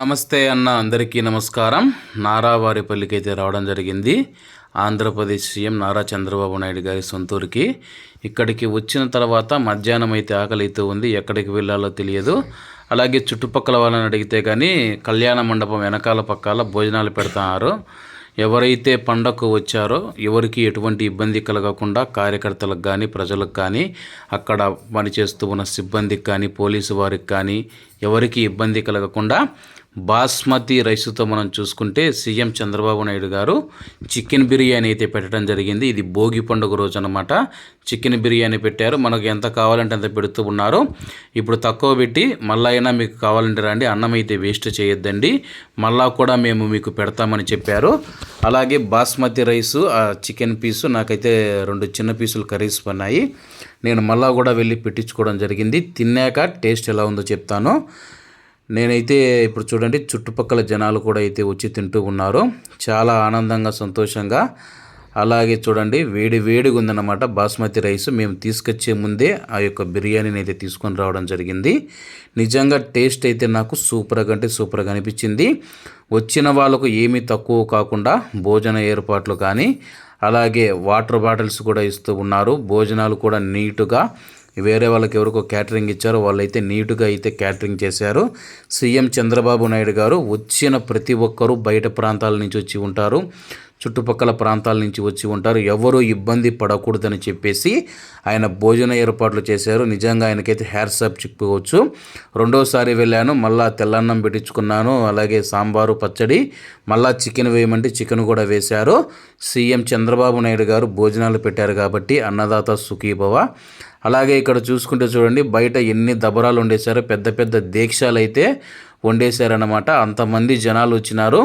నమస్తే అన్న అందరికీ నమస్కారం. నారావారిపల్లికి అయితే రావడం జరిగింది. ఆంధ్రప్రదేశ్ సీఎం నారా చంద్రబాబు నాయుడు గారి సొంతూరుకి. ఇక్కడికి వచ్చిన తర్వాత మధ్యాహ్నం అయితే ఆకలి అయితే ఉంది. ఎక్కడికి వెళ్ళాలో తెలియదు. అలాగే చుట్టుపక్కల వాళ్ళని అడిగితే కానీ కళ్యాణ మండపం వెనకాల పక్కల భోజనాలు పెడతారు ఎవరైతే పండగకు వచ్చారో ఎవరికి ఎటువంటి ఇబ్బంది కలగకుండా కార్యకర్తలకు కానీ ప్రజలకు కానీ అక్కడ పనిచేస్తూ ఉన్న సిబ్బందికి కానీ పోలీసు వారికి కానీ ఎవరికి ఇబ్బంది కలగకుండా బాస్మతి రైస్తో మనం చూసుకుంటే సీఎం చంద్రబాబు నాయుడు గారు చికెన్ బిర్యానీ అయితే పెట్టడం జరిగింది. ఇది భోగి పండుగ రోజు అనమాట చికెన్ బిర్యానీ పెట్టారు. మనకు ఎంత కావాలంటే అంత పెడుతూ ఉన్నారు. ఇప్పుడు తక్కువ పెట్టి మళ్ళీ అయినా మీకు కావాలంటే రండి. అన్నం అయితే వేస్ట్ చేయొద్దండి. మళ్ళా కూడా మేము మీకు పెడతామని చెప్పారు. అలాగే బాస్మతి రైసు ఆ చికెన్ పీసు నాకైతే రెండు చిన్న పీసులు కర్రీస్ పన్నాయి. నేను మళ్ళా కూడా వెళ్ళి పెట్టించుకోవడం జరిగింది. తిన్నాక టేస్ట్ ఎలా ఉందో చెప్తాను. నేనైతే ఇప్పుడు చూడండి చుట్టుపక్కల జనాలు కూడా అయితే వచ్చి తింటూ ఉన్నారు. చాలా ఆనందంగా సంతోషంగా. అలాగే చూడండి వేడి వేడిగా ఉందన్నమాట. బాస్మతి రైస్ మేము తీసుకొచ్చే ముందే ఆ యొక్క బిర్యానీని అయితే తీసుకొని రావడం జరిగింది. నిజంగా టేస్ట్ అయితే నాకు సూపర్గా అంటే సూపర్గా అనిపించింది. వచ్చిన వాళ్ళకు ఏమీ తక్కువ కాకుండా భోజన ఏర్పాట్లు కానీ అలాగే వాటర్ బాటిల్స్ కూడా ఇస్తూ ఉన్నారు. భోజనాలు కూడా నీటుగా వేరే వాళ్ళకి ఎవరికో క్యాటరింగ్ ఇచ్చారో వాళ్ళైతే నీటుగా అయితే క్యాటరింగ్ చేశారు. సీఎం చంద్రబాబు నాయుడు గారు వచ్చిన ప్రతి ఒక్కరూ బయట ప్రాంతాల నుంచి వచ్చి ఉంటారు. చుట్టుపక్కల ప్రాంతాల నుంచి వచ్చి ఉంటారు. ఎవరూ ఇబ్బంది పడకూడదని చెప్పేసి ఆయన భోజన ఏర్పాట్లు చేశారు. నిజంగా ఆయనకైతే హెయిర్ సబ్ చెప్పుకోవచ్చు. రెండోసారి వెళ్ళాను. మళ్ళా తెల్లన్నం పెట్టించుకున్నాను. అలాగే సాంబారు పచ్చడి మళ్ళా చికెన్ వేయమంటే చికెన్ కూడా వేశారు. సీఎం చంద్రబాబు నాయుడు గారు భోజనాలు పెట్టారు కాబట్టి అన్నదాత సుఖీభవ. అలాగే ఇక్కడ చూసుకుంటే చూడండి బయట ఎన్ని దబరాలు వండేశారో పెద్ద పెద్ద దీక్షలు అయితే వండేశారనమాట అంతమంది జనాలు వచ్చినారు.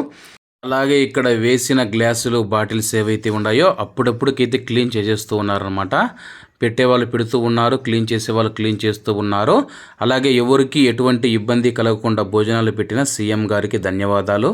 అలాగే ఇక్కడ వేసిన గ్లాసులు బాటిల్స్ ఏవైతే ఉన్నాయో అప్పుడప్పుడుకైతే క్లీన్ చేసేస్తూ ఉన్నారనమాట పెట్టేవాళ్ళు పెడుతూ ఉన్నారు క్లీన్ చేసే వాళ్ళు క్లీన్ చేస్తూ ఉన్నారు. అలాగే ఎవరికి ఎటువంటి ఇబ్బంది కలగకుండా భోజనాలు పెట్టిన సీఎం గారికి ధన్యవాదాలు.